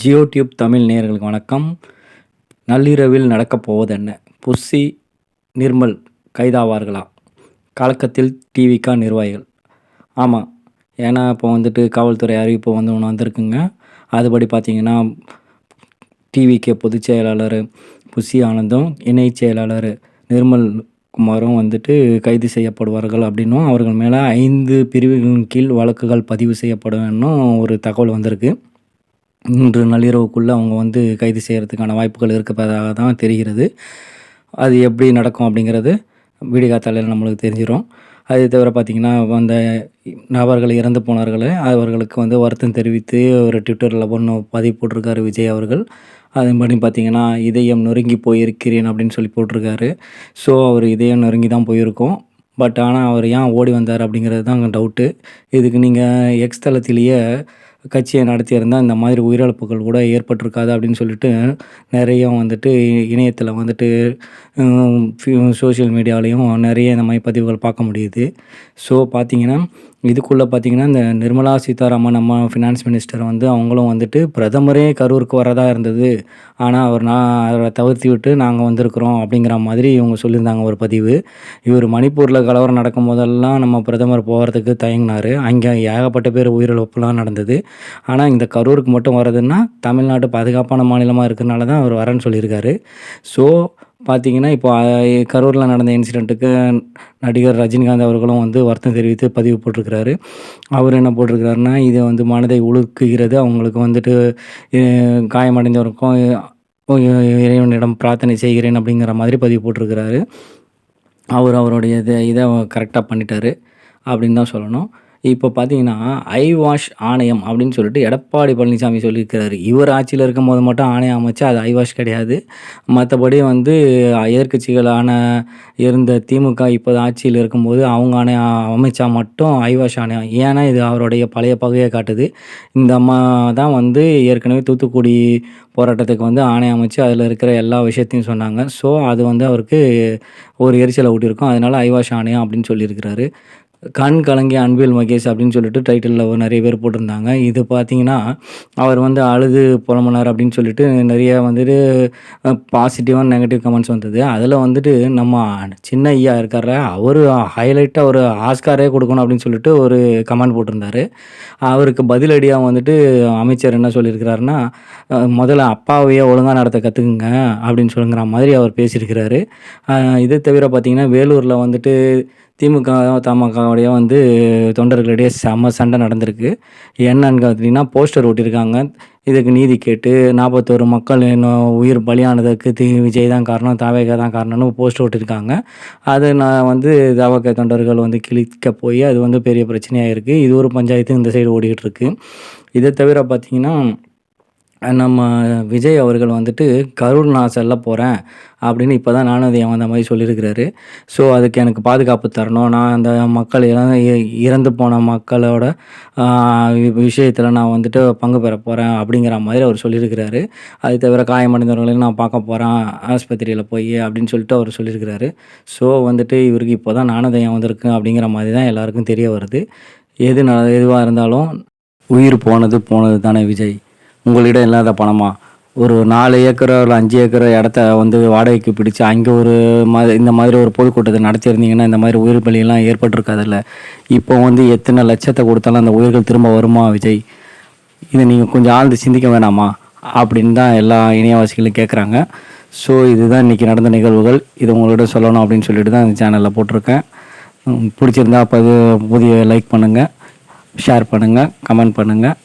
Jio tube Tamil நேயர்களுக்கு வணக்கம். நள்ளிரவில் நடக்கப் போவதென்ன? புஷி நிர்மல் கைதாவார்களா? கலக்கத்தில் டிவிகா நிர்வாகிகள். ஆமாம் ஏன்னா இப்போ வந்துட்டு காவல்துறை அறிவிப்பு வந்து ஒன்று வந்திருக்குங்க. அதுபடி பார்த்தீங்கன்னா டிவிகே பொதுச் செயலாளர் புஷி ஆனந்தும் இணை செயலாளர் நிர்மல் குமாரும் வந்துட்டு கைது செய்யப்படுவார்கள் அப்படின்னும் அவர்கள் மேலே ஐந்து பிரிவுகளின் கீழ் வழக்குகள் பதிவு செய்யப்படும் ஒரு தகவல் வந்திருக்கு. இன்று நள்ளிரவுக்குள்ளே அவங்க வந்து கைது செய்கிறதுக்கான வாய்ப்புகள் இருப்பதாக தான் தெரிகிறது. அது எப்படி நடக்கும் அப்படிங்கிறது விடிகாத்தாலையில் நம்மளுக்கு தெரிஞ்சிடும் அது தவிர பார்த்திங்கன்னா அந்த நபர்கள் இறந்து போனார்களே அவர்களுக்கு வந்து வருத்தம் தெரிவித்து ஒரு ட்விட்டரில் ஒன்று பதிவு போட்டிருக்காரு விஜய் அவர்கள். அதன்படி பார்த்திங்கன்னா இதயம் நொறுங்கி போயிருக்கிறேன் அப்படின்னு சொல்லி போட்டிருக்காரு. ஸோ அவர் இதயம் நொறுங்கி தான் போயிருக்கோம். பட் ஆனால் அவர் ஏன் ஓடி வந்தார் அப்படிங்கிறது தான் அங்கே டவுட்டு இதுக்கு நீங்கள் எக்ஸ் தளத்திலேயே கட்சியை நடத்தியிருந்தால் இந்த மாதிரி உயிரிழப்புகள் கூட ஏற்பட்டிருக்காது அப்படின்னு சொல்லிட்டு நிறைய வந்துட்டு இணையத்தில் வந்துட்டு சோஷியல் மீடியாவிலையும் நிறைய இந்த மாதிரி பதிவுகள் பார்க்க முடியுது. ஸோ பார்த்தீங்கன்னா இதுக்குள்ளே பார்த்தீங்கன்னா இந்த நிர்மலா சீதாராமன் நம்ம ஃபினான்ஸ் மினிஸ்டர் வந்து அவங்களும் வந்துட்டு பிரதமரே கரூருக்கு வரதா இருந்தது. ஆனால் அவர் நான் அவரை தவிர்த்து விட்டு நாங்கள் வந்திருக்கிறோம் அப்படிங்கிற மாதிரி இவங்க சொல்லியிருந்தாங்க ஒரு பதிவு. இவர் மணிப்பூரில் கலவரம் நடக்கும் போதெல்லாம் நம்ம பிரதமர் போகிறதுக்கு தயங்கினார். அங்கே ஏகப்பட்ட பேர் உயிரிழப்புலாம் நடந்தது. ஆனால் இந்த கரூருக்கு மட்டும் வர்றதுன்னா தமிழ்நாடு பாதுகாப்பான மாநிலமாக இருக்கிறனால தான் அவர் வரேன்னு சொல்லியிருக்காரு. ஸோ பார்த்தீங்கன்னா இப்போ கரூரில் நடந்த இன்சிடெண்ட்டுக்கு நடிகர் ரஜினிகாந்த் அவர்களும் வந்து வருத்தம் தெரிவித்து பதிவு போட்டிருக்கிறாரு. அவர் என்ன போட்டிருக்கிறாருன்னா இது வந்து மனதை உழுக்குகிறது அவங்களுக்கு வந்துட்டு காயமடைந்தவருக்கும் இறைவனிடம் பிரார்த்தனை செய்கிறேன் அப்படிங்கிற மாதிரி பதிவு போட்டிருக்கிறாரு. அவர் அவருடைய இதை இதை கரெக்டாக பண்ணிட்டாரு அப்படின்னு தான் சொல்லணும். இப்போ பார்த்தீங்கன்னா ஐ வாஷ் ஆணையம் அப்படின்னு சொல்லிட்டு எடப்பாடி பழனிசாமி சொல்லியிருக்கிறாரு. இவர் ஆட்சியில் இருக்கும் போது மட்டும் ஆணையம் அமைச்சா அது ஐ வாஷ் கிடையாது. மற்றபடி வந்து எதிர்கட்சிகளான இருந்த திமுக இப்போ ஆட்சியில் இருக்கும்போது அவங்க ஆணையம் அமைச்சா மட்டும் ஐ வாஷ் ஆணையம். ஏன்னா இது அவருடைய பழைய பகையை காட்டுது. இந்த அம்மா தான் வந்து ஏற்கனவே தூத்துக்குடி போராட்டத்துக்கு வந்து ஆணையம் அமைச்சு அதில் இருக்கிற எல்லா விஷயத்தையும் சொன்னாங்க. ஸோ அது வந்து அவருக்கு ஒரு எரிச்சலை ஊட்டியிருக்கும். அதனால் ஐவாஷ் ஆணையம் அப்படின்னு சொல்லியிருக்கிறாரு. கண் கலங்கிய அன்பில் மகேஷ் அப்படின்னு சொல்லிட்டு டைட்டிலில் நிறைய பேர் போட்டிருந்தாங்க. இது பார்த்தீங்கன்னா அவர் வந்து அழுது புலம்புனார் அப்படின்னு சொல்லிட்டு நிறைய வந்துட்டு பாசிட்டிவாக நெகட்டிவ் கமெண்ட்ஸ் வந்தது. அதில் வந்துட்டு நம்ம சின்ன ஐயா இருக்கார அவர் ஹைலைட்டாக ஒரு ஆஸ்காரே கொடுக்கணும் அப்படின்னு சொல்லிட்டு ஒரு கமெண்ட் போட்டிருந்தார். அவருக்கு பதிலடியாக வந்துட்டு அமைச்சர் என்ன சொல்லியிருக்கிறாருன்னா முதல்ல அப்பாவையே ஒழுங்காக நடத்த கற்றுக்குங்க அப்படின்னு சொல்லுங்கிற மாதிரி அவர் பேசியிருக்கிறாரு. இதை தவிர பார்த்திங்கன்னா வேலூரில் வந்துட்டு திமுக தமாகவுடைய வந்து தொண்டர்களிடையே செம்ம சண்டை நடந்திருக்கு. என்னன்னு பார்த்தீங்கன்னா போஸ்டர் ஒட்டியிருக்காங்க. இதுக்கு நீதி கேட்டு நாற்பத்தோரு மக்கள் இன்னும் உயிர் பலியானதுக்கு தி விஜய் தான் காரணம் தாவேகா தான் காரணம்னு போஸ்டர் ஒட்டியிருக்காங்க. அது நான் வந்து தாவக தொண்டர்கள் வந்து கிழிக்க போய் அது வந்து பெரிய பிரச்சனையாக இருக்குது இது ஒரு பஞ்சாயத்து இந்த சைடு ஓடிக்கிட்டு இருக்குது இதை தவிர பார்த்திங்கன்னா நம்ம விஜய் அவர்கள் வந்துட்டு கரூர் நான் செல்ல போகிறேன் அப்படின்னு இப்போ தான் ஞானோதயம் வந்த மாதிரி சொல்லியிருக்கிறாரு. ஸோ அதுக்கு எனக்கு பாதுகாப்பு தரணும். நான் அந்த மக்கள் இறந்து போன மக்களோட விஷயத்தில் நான் வந்துட்டு பங்கு பெற போகிறேன் அப்படிங்கிற மாதிரி அவர் சொல்லியிருக்கிறாரு. அது தவிர காயமடைந்தவர்களையும் நான் பார்க்க போகிறேன் ஆஸ்பத்திரியில் போய் அப்படின்னு சொல்லிட்டு அவர் சொல்லியிருக்கிறாரு. ஸோ வந்துட்டு இவருக்கு இப்போ தான் நாணதயம் வந்திருக்கு அப்படிங்கிற மாதிரி தான் எல்லாருக்கும் தெரிய வருது. எது ந எதுவாக இருந்தாலும் உயிர் போனது போனது தானே விஜய். உங்களிடம் இல்லாத பணமா? ஒரு நாலு ஏக்கரோ இல்லை அஞ்சு ஏக்கரோ இடத்த வந்து வாடகைக்கு பிடிச்சி அங்கே ஒரு மாதிரி இந்த மாதிரி ஒரு பொதுக்கூட்டத்தை நடத்தியிருந்தீங்கன்னா இந்த மாதிரி உயிர் பலியெல்லாம் ஏற்பட்டிருக்காதுல்ல? இப்போ வந்து எத்தனை லட்சத்தை கொடுத்தாலும் அந்த உயிர்கள் திரும்ப வருமா விஜய்? இதை நீங்கள் கொஞ்சம் ஆழ்ந்து சிந்திக்க வேணாமா? அப்படின்னு தான் எல்லா இணையவாசிகளும் கேட்குறாங்க ஸோ இதுதான் இன்றைக்கி நடந்த நிகழ்வுகள். இது உங்களோட சொல்லணும் அப்படின்னு சொல்லிட்டு தான் இந்த சேனலில் போட்டிருக்கேன். பிடிச்சிருந்தா அப்போ புதிய லைக் பண்ணுங்கள் ஷேர் பண்ணுங்கள் கமெண்ட் பண்ணுங்கள்